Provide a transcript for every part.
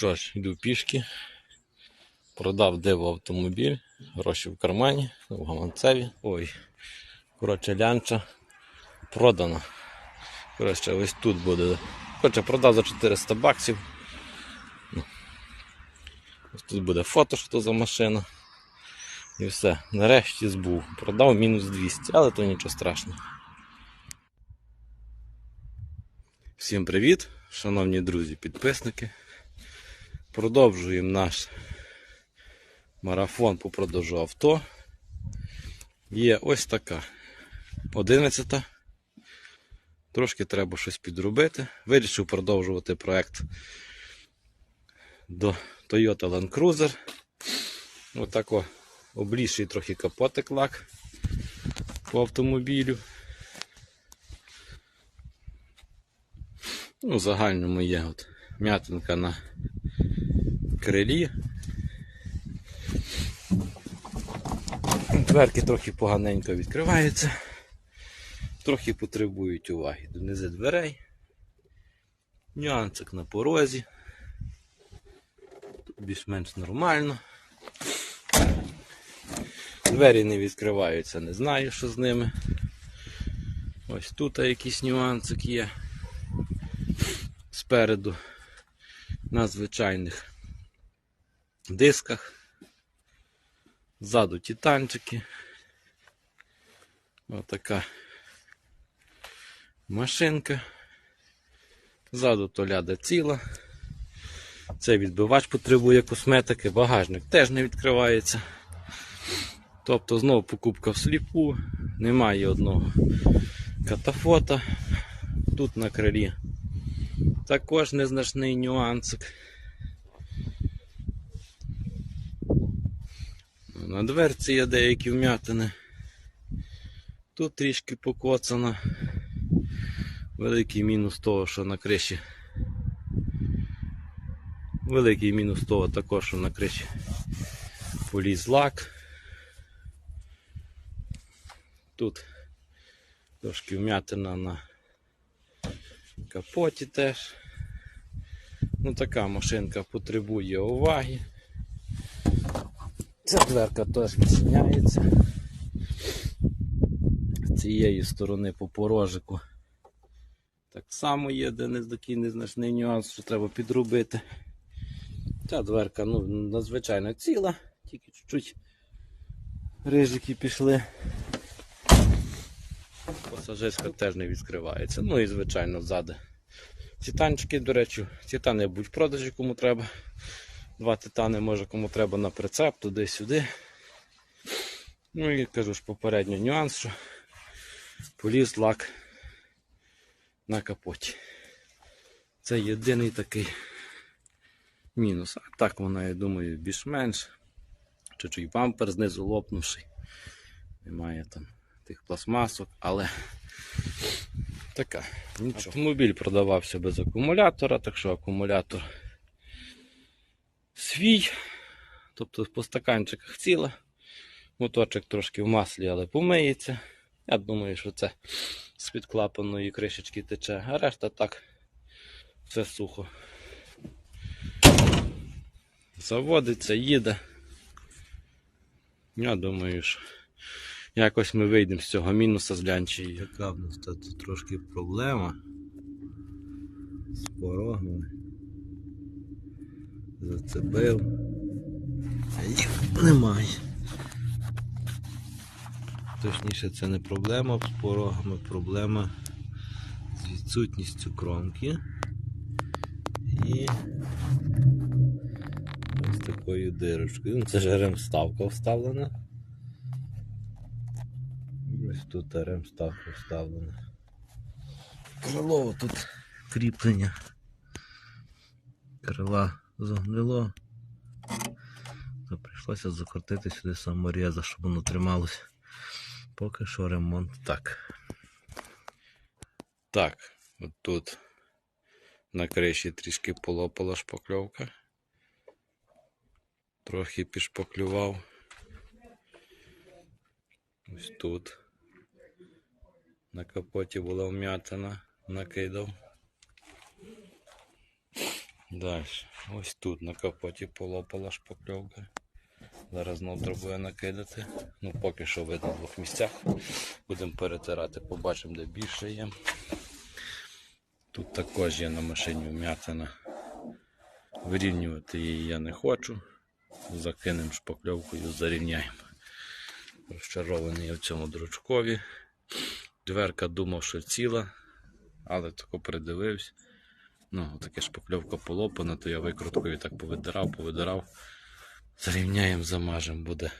Що ж, йду пішки. Продав диво автомобіль, гроші в кармані, в гаманцеві. Ой, коротше, лянча продана. Коротше, ось тут буде. Хоча продав за 400 баксів. Ну, Ось тут буде фото, що то за машина. І все. Нарешті збув. Продав мінус 200, але то нічого страшного. Всім привіт, шановні друзі, підписники. Продовжуємо наш марафон по продажу авто. Є ось така 11. Трошки треба щось підробити. Вирішив продовжувати проект до Toyota Land Cruiser. Отако облізший трохи капотик лак по автомобілю. Ну, в загальному є от м'ятинка на крилі. Дверки трохи поганенько відкриваються, трохи потребують уваги донизу дверей. Нюансик на порозі. Тут більш-менш нормально. Двері не відкриваються, не знаю, що з ними. Ось тут якийсь нюансик є спереду на звичайних дисках. Ззаду титанчики. Отака машинка. Ззаду толяда ціла. Цей відбивач потребує косметики, багажник теж не відкривається. Тобто знову покупка всліпу, немає одного катафота. Тут на крилі також незначний нюансик. На дверці є деякі вм'ятини. Тут трішки покоцано. Великий мінус того, що на криші. Великий мінус того також, що на криші поліз лак. Тут трошки вм'ятина на капоті теж. Ну така машинка потребує уваги. Ця дверка теж відчиняється. З цієї сторони по порожику. Так само є, де не такий незначний нюанс, що треба підробити. Ця дверка ну, надзвичайно ціла, тільки чуть-чуть рижики пішли. Пасажирська теж не відкривається. Ну і звичайно ззаду. Титанчики, до речі, титани будуть в продажі, кому треба. Два титани, може кому треба на прицеп, туди-сюди. Ну і кажу ж попередньо нюанс, що поліз лак на капоті. Це єдиний такий мінус. А так вона, я думаю, більш-менш. Чуть-чуть бампер знизу лопнувший. Немає там тих пластмасок, але така. Нічого. Автомобіль продавався без акумулятора, так що акумулятор свій. Тобто по стаканчиках ціла. Моторчик трошки в маслі, але помиється. Я думаю, що це з-під клапаної кришечки тече, а решта так все сухо. Заводиться, їде. Я думаю, що якось ми вийдемо з цього мінуса з лянчі. Яка в нас тут трошки проблема з порогами. Зацепив. Їх немає. Точніше, це не проблема з порогами, проблема з відсутністю кромки. І ось такою дирочкою. Ну, Це ж ремставка вставлена. Ось тут ремставка вставлена. Крило тут кріплення. Крила загнило. То прийшлося закрутити сюди самореза, щоб воно трималося. Поки що ремонт так. Так, от тут на криші трішки полопала шпакльовка. Трохи пішпаклював. Ось тут. На капоті була вм'ятина, накидав. Далі. Ось тут на капоті полопала шпакльовка. Зараз знов треба накидати. Ну, поки що видно в двох місцях. Будемо перетирати, побачимо, де більше є. Тут також є на машині вм'ятина. Вирівнювати її я не хочу. Закинемо шпакльовкою, зарівняємо. Розчарований я в цьому дручкові. Дверка думав, що ціла, але тако придивився. Ну, таке шпакльовка полопана, то я викруткою так повидирав, повидирав. Зарівняємо, замажемо, буде,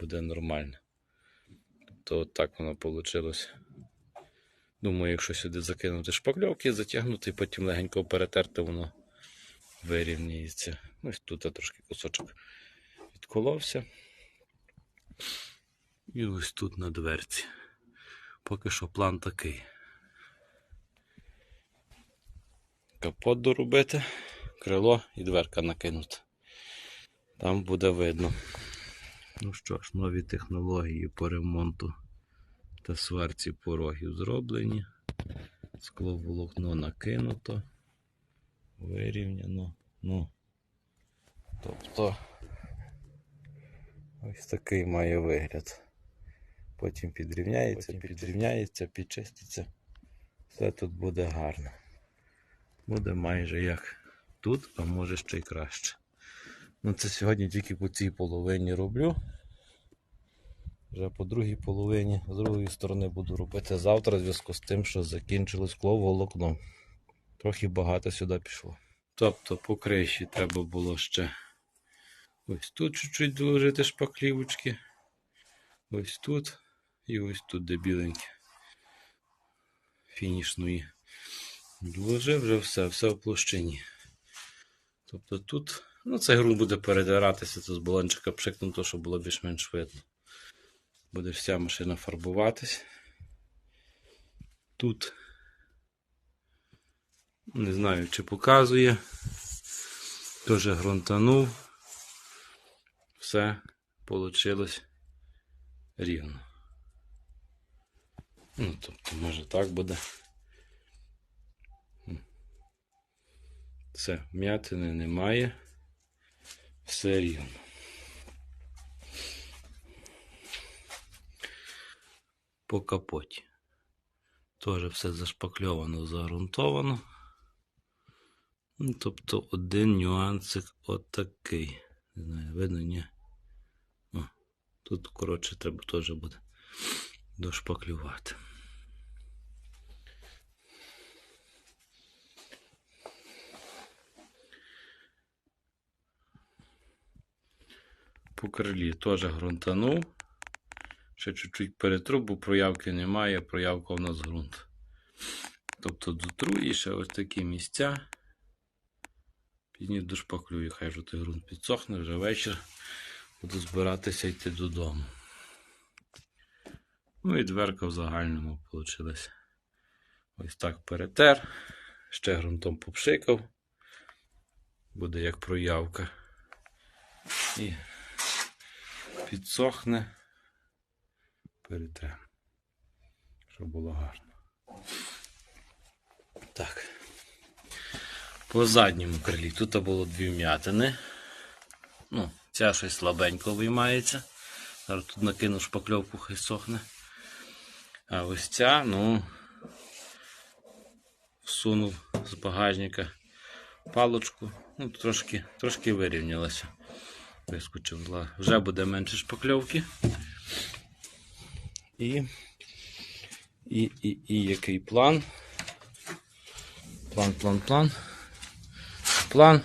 буде нормально. Тобто так воно вийшло. Думаю, якщо сюди закинути шпакльовки, затягнути і потім легенько перетерти, воно вирівняється. Ось тут я трошки кусочок відколовся. І ось тут на дверці. Поки що план такий. Капот доробити, крило і дверка накинути. Там буде видно. Ну що ж, нові технології по ремонту та сварці порогів зроблені. Скловолокно накинуто, вирівняно. Ну, тобто ось такий має вигляд. Потім підрівняється, підрівняється, підчиститься. Все тут буде гарно. Буде майже як тут, а може ще й краще. Ну це сьогодні тільки по цій половині роблю. Вже по другій половині, з другої сторони буду робити завтра в зв'язку з тим, що закінчилось скло волокно. Трохи багато сюди пішло. Тобто по криші треба було ще ось тут чуть-чуть доложити шпаклівочки. Ось тут і ось тут, де біленьке. Фінішної. Доложив вже все, все в площині. Тобто тут, ну цей ґрунт буде передиратися, це з балончика пшикнуто, щоб було більш-менш видно. Буде вся машина фарбуватись. Тут не знаю, чи показує. Теж ґрунтанув. Все вийшло рівно. Ну, тобто, може так буде. Все, м'ятини немає. Все рівно. По капоті. Теж все зашпакльовано, загрунтовано. Ну, тобто один нюансик отакий. Не знаю, видно, ні. О, тут, коротше, треба теж буде дошпаклювати. По крилі теж грунтанув. Ще чуть-чуть перетру, бо проявки немає, проявка у нас ґрунт. Тобто дотру і ще ось такі місця. Пізніше дошпаклюю, хай вже той ґрунт підсохне, вже вечір. Буду збиратися йти додому. Ну і дверка в загальному вийшла. Ось так перетер. Ще ґрунтом попшикав. Буде як проявка. І підсохне. Перетрем. Щоб було гарно. Так. По задньому крилі тут було дві вм'ятини. Ну, ця щось слабенько виймається. Зараз тут накину шпакльовку, хай сохне. А ось ця, ну, всунув з багажника палочку. Ну, трошки, трошки вирівнялася. Вискочив. зла. Вже буде менше шпакльовки. І, і, і, і який план? План, план, план. План.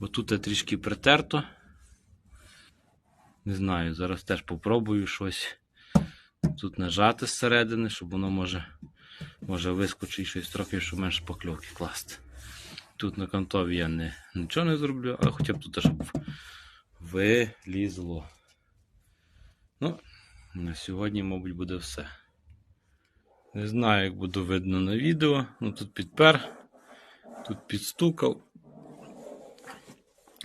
Бо тут трішки притерто. Не знаю, зараз теж попробую щось тут нажати зсередини, щоб воно може, може вискочить щось трохи, щоб менше покльовки класти. Тут на кантові я не, нічого не зроблю, але хоча б тут теж вилізло. Ну, на сьогодні, мабуть, буде все. Не знаю, як буде видно на відео. Ну тут підпер, тут підстукав.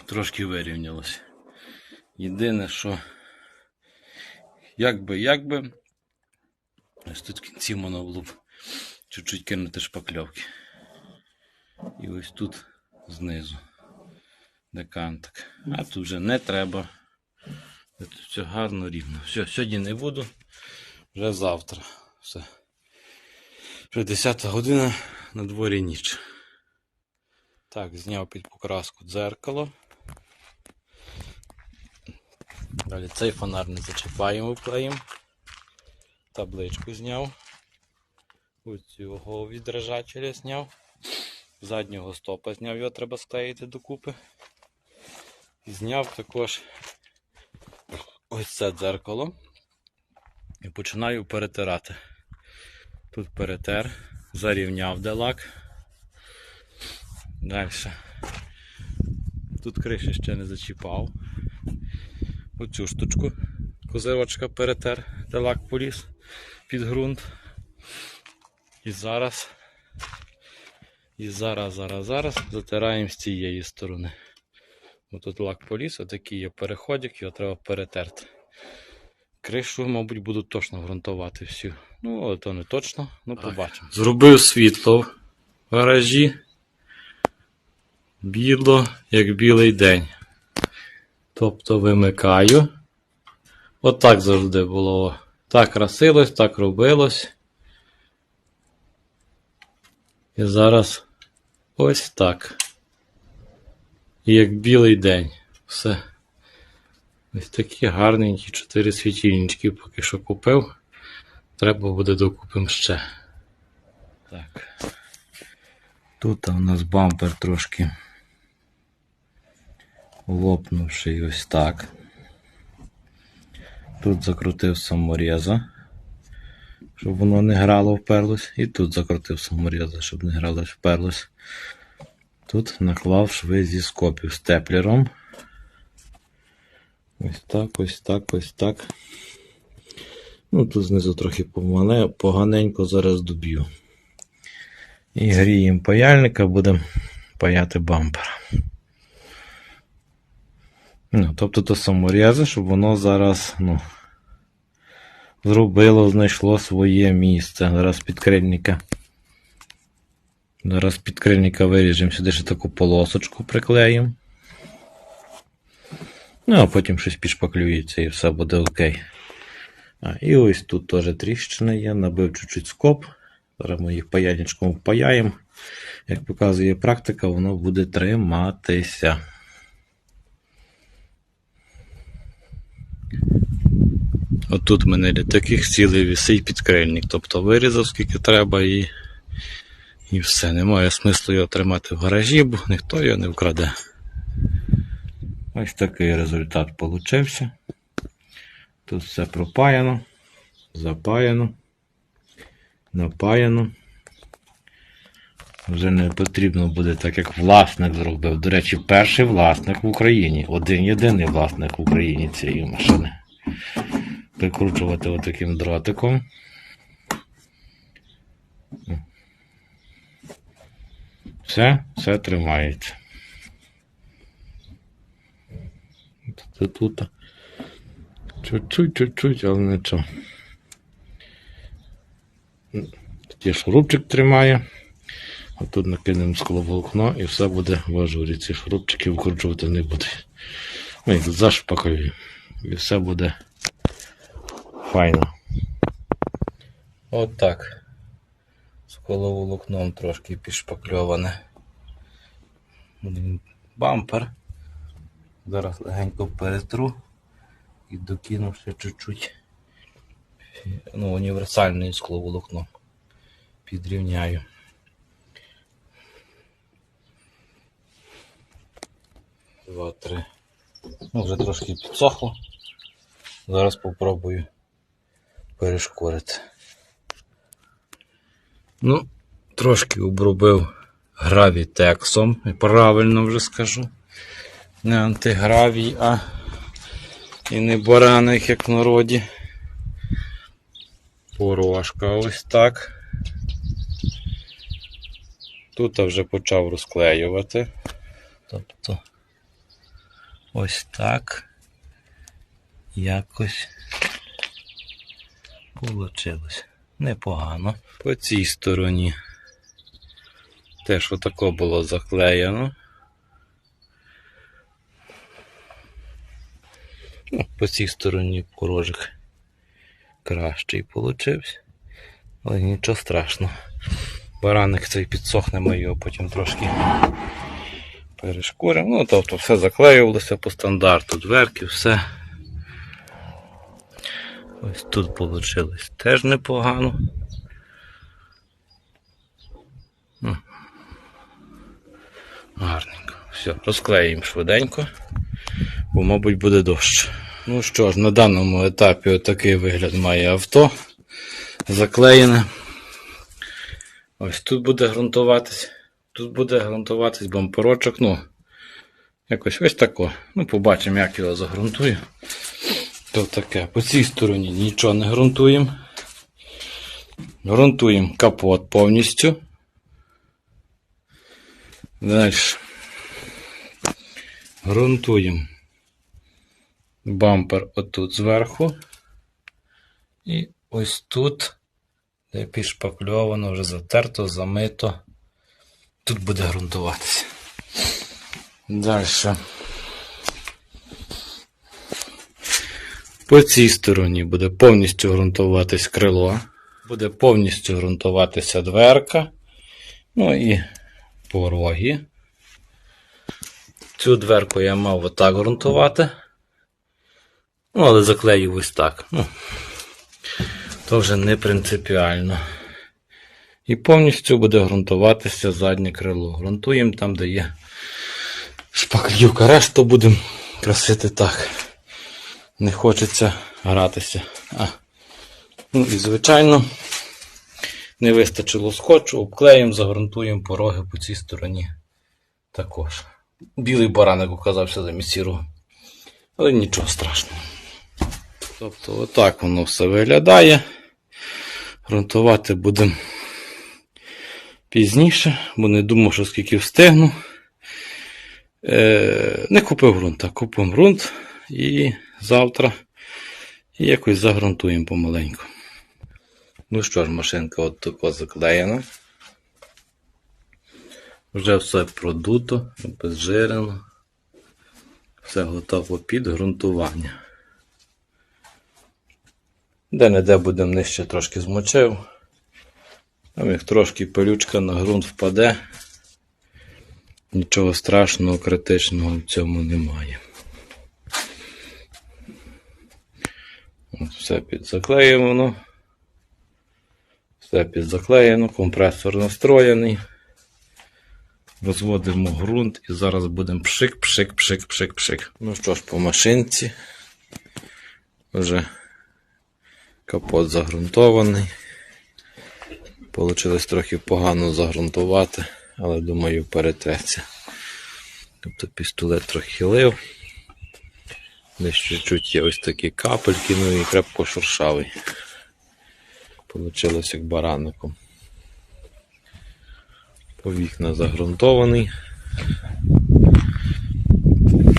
Трошки вирівнялося. Єдине, що як би, як би, ось тут в кінці воно було б чуть-чуть кинути шпакльовки. І ось тут знизу декантик. А тут вже не треба. Тут все гарно рівно. Все, сьогодні не буду, вже завтра. Все. Вже 10 година на дворі ніч. Так, зняв під покраску дзеркало. Далі цей фонар не зачіпаємо, вклеїмо. Табличку зняв. Ось цього відражателя зняв. Заднього стопа зняв, його треба склеїти докупи. Зняв також ось це дзеркало. І починаю перетирати. Тут перетер, зарівняв де лак. Далі. Тут криші ще не зачіпав. Оцю штучку козирочка перетер, де лак поліз під ґрунт. І зараз, і зараз, зараз, зараз затираємо з цієї сторони. Бо тут лак поліз, отакий є переходик, його треба перетерти. Кришу, мабуть, буду точно ґрунтувати всю. Ну, але то не точно, ну побачимо. Зробив світло в гаражі. Біло, як білий день. Тобто вимикаю. Отак завжди було. Так красилось, так робилось. І зараз ось так. І як білий день. Все. Ось такі гарненькі чотири світильнички поки що купив. Треба буде докупимо ще. Так. Тут у нас бампер трошки лопнувший ось так. Тут закрутив самореза, щоб воно не грало, вперлось. І тут закрутив самореза, щоб не грало, вперлось. Тут наклав шви зі скопів степлером. Ось так, ось так, ось так. Ну, тут знизу трохи поганенько зараз доб'ю. І гріємо паяльника, будемо паяти бампер. Ну, тобто то саморези, щоб воно зараз ну, зробило, знайшло своє місце. Зараз підкрильника. Зараз підкрильника виріжемо сюди ще таку полосочку приклеїмо. Ну, а потім щось підшпаклюється і все буде окей. А, і ось тут теж тріщина є, набив чуть-чуть скоб. Зараз ми їх паяльничком впаяємо. Як показує практика, воно буде триматися. Отут мене для таких цілий висить підкрильник. Тобто вирізав скільки треба і, і все. Немає смислу його тримати в гаражі, бо ніхто його не вкраде. Ось такий результат получився. Тут все пропаяно, запаяно, напаяно. Вже не потрібно буде так, як власник зробив. До речі, перший власник в Україні. Один єдиний власник в Україні цієї машини. Прикручувати отаким дротиком. Все, все тримається. Тут, тут. Чуть-чуть, чуть-чуть, але нічого. Є шурупчик тримає. А тут накинемо скловолокно і все буде в ажурі. Ці шурупчики викручувати не будуть. Ми їх зашпакуємо. І все буде файно. От так. Скловолокном трошки підшпакльоване. Бампер. Зараз легенько перетру і докину ще чуть-чуть ну, універсальне скловолокно. Підрівняю. Два, три. Ну, вже трошки підсохло. Зараз попробую перешкорити. Ну, трошки обробив гравітексом, правильно вже скажу. Не антигравій, а і не бараник, як в народі. Порошка ось так. Тут я вже почав розклеювати. Тобто ось так якось получилось. Непогано. По цій стороні Теж отако було заклеєно. Ну, по цій стороні порожик кращий получився. Але нічого страшного. Бараник цей підсохне, ми його потім трошки перешкуримо. Ну, тобто все заклеювалося по стандарту, дверки, все. Ось тут вийшло теж непогано. Гарненько. Все, розклеїмо швиденько, бо, мабуть, буде дощ. Ну що ж, на даному етапі отакий вигляд має авто. Заклеєне. Ось тут буде ґрунтуватись. Тут буде ґрунтуватись бамперочок. Ну, якось ось тако. Ну, побачимо, як його загрунтую. То таке. По цій стороні нічого не ґрунтуємо. Ґрунтуємо капот повністю. Далі. Грунтуємо бампер отут зверху. І ось тут, де пішпакльовано, вже затерто, замито. Тут буде ґрунтуватися. Далі. По цій стороні буде повністю ґрунтуватись крило, буде повністю ґрунтуватися дверка. Ну і пороги. Цю дверку я мав отак ґрунтувати. Ну, але заклеїв ось так. Ну, то вже не принципіально. І повністю буде ґрунтуватися заднє крило. Ґрунтуємо там, де є шпаклівка. Решту будемо красити так. Не хочеться гратися. А. Ну і звичайно, не вистачило скотчу, обклеїмо, загрунтуємо пороги по цій стороні також. Білий бараник оказався замість сірого. Але нічого страшного. Тобто, отак воно все виглядає. Грунтувати будемо пізніше, бо не думав, що скільки встигну. Е, не купив ґрунт, а купимо ґрунт і завтра і якось загрунтуємо помаленьку. Ну що ж, машинка от тако заклеєна. Вже все продуто, обезжирено. Все готово під ґрунтування. Де-не-де будемо нижче трошки змочив. Там як трошки пилючка на ґрунт впаде. Нічого страшного, критичного в цьому немає. Все підзаклеєно. Все підзаклеєно, компресор настроєний. Розводимо ґрунт і зараз будемо пшик, пшик, пшик, пшик, пшик. Ну що ж, по машинці. Вже капот загрунтований. Получилось трохи погано загрунтувати, але думаю, перетреться. Тобто пістолет трохи лив. Десь чуть-чуть є ось такі капельки, ну і крепко шуршавий. Получилось як бараником. По вікна загрунтований.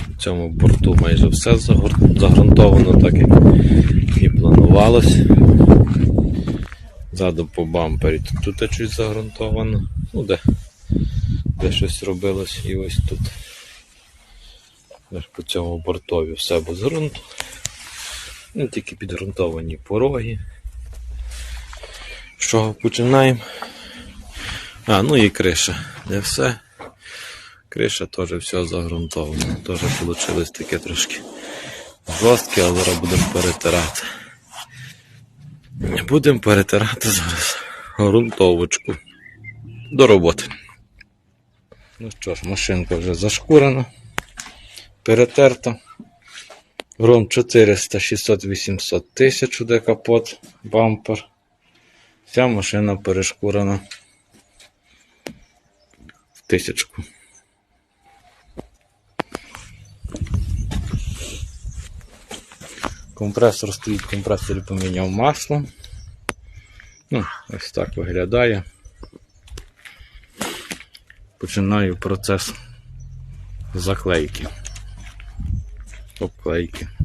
В цьому борту майже все загрунтовано, так як і планувалось. Ззаду по бампері тут щось загрунтовано. Ну, де, де щось робилось і ось тут. По цьому бортові все без ґрунту. Ну, тільки підґрунтовані пороги. Чого починаємо? А, ну і криша. Де все. Криша теж все загрунтовано. Теж вийшло таке трошки жорстке, але зараз будемо перетирати. Будемо перетирати зараз ґрунтовочку до роботи. Ну що ж, машинка вже зашкурена, перетерта. Гром 400, 600, 800 тисяч де капот, бампер. Вся машина перешкурена в тисячку. Компресор стоїть, в компресорі поміняв масло. Ну, ось так виглядає. Починаю процес заклейки. Opa, aí, cara.